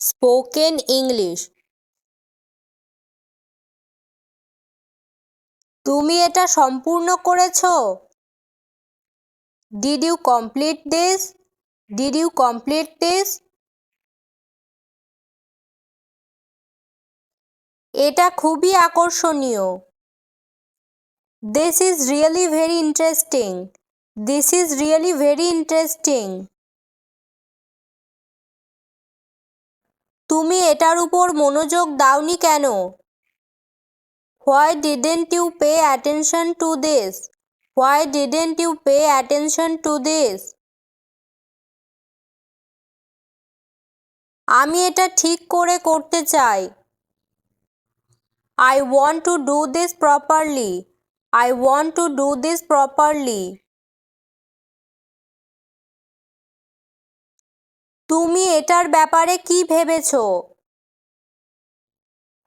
Spoken English. তুমি এটা সম্পূর্ণ করেছ? Did you complete this did you complete this এটা খুবই আকর্ষণীয়। This is really very interesting this is really very interesting তুমি এটার উপর মনোযোগ দাওনি কেন? Why didn't you pay attention to this why didn't you pay attention to this আমি এটা ঠিক করে করতে চাই। I want to do this properly I want to do this properly তুমি এটার ব্যাপারে কি ভেবেছো?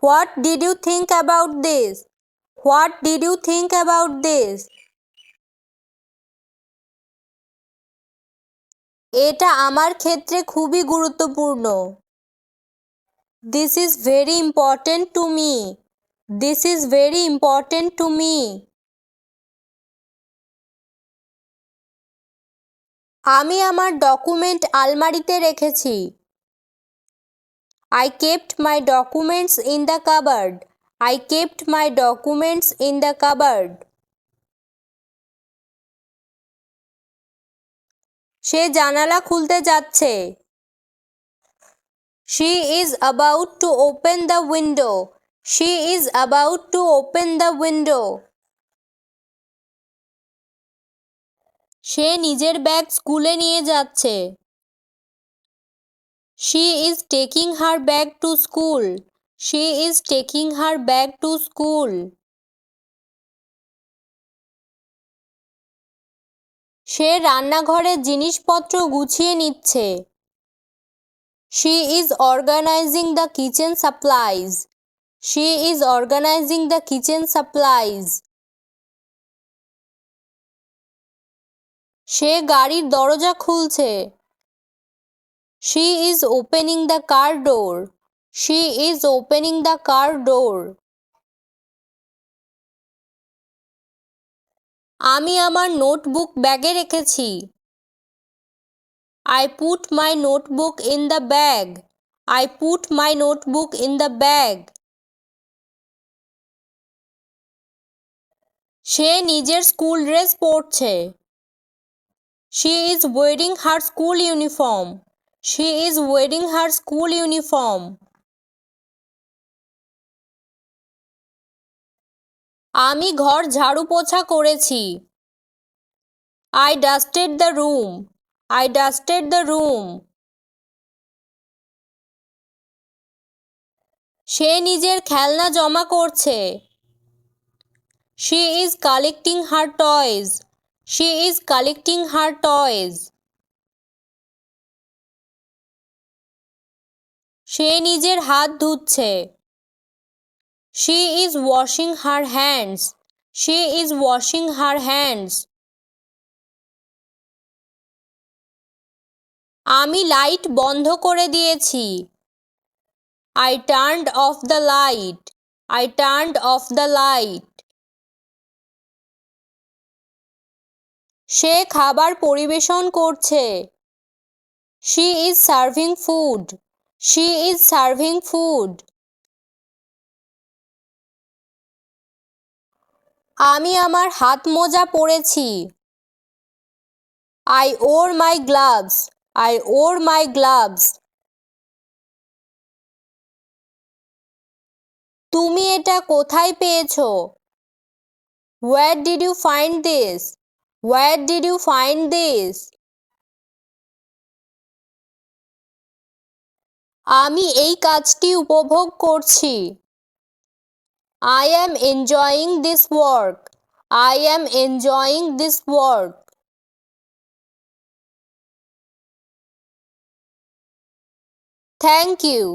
What did you think about this what did you think about this এটা আমার ক্ষেত্রে খুবই গুরুত্বপূর্ণ। This is very important to me this is very important to me আমি আমার ডকুমেন্ট আলমারিতে রেখেছি। I kept my documents in the cupboard I kept my documents in the cupboard সে জানালা খুলতে যাচ্ছে। She is about to open the window she is about to open the window সে নিজের bag স্কুলে নিয়ে যাচ্ছে। She is taking her bag to school. She is taking her bag to school. সে রান্নাঘরের জিনিসপত্র গুছিয়ে নিচ্ছে। She is organising the kitchen supplies. She is organising the kitchen supplies. সে গাড়ির দরজা খুলছে। She is opening the car door. She is opening the car door. আমি আমার notebook ব্যাগে রেখেছি। I put my notebook in the bag I put my notebook in the bag সে নিজের school dress পরছে। She is wearing her school uniform she is wearing her school uniform আমি ঘর ঝাড়ু পোছা করেছি। I dusted the room I dusted the room সে নিজের খেলনা জমা করছে। She is collecting her toys she is collecting her toys সে নিজের হাত ধুচ্ছে। She is washing her hands she is washing her hands আমি লাইট বন্ধ করে দিয়েছি। I turned off the light I turned off the light সে খাবার পরিবেশন করছে। She is serving food she is serving food আমি আমার হাত মোজা পরেছি। I wore my gloves I wore my gloves তুমি এটা কোথায় পেয়েছ? Where did you find this where did you find this আমি এই কাজটি উপভোগ করছি। I am enjoying this work I am enjoying this work thank you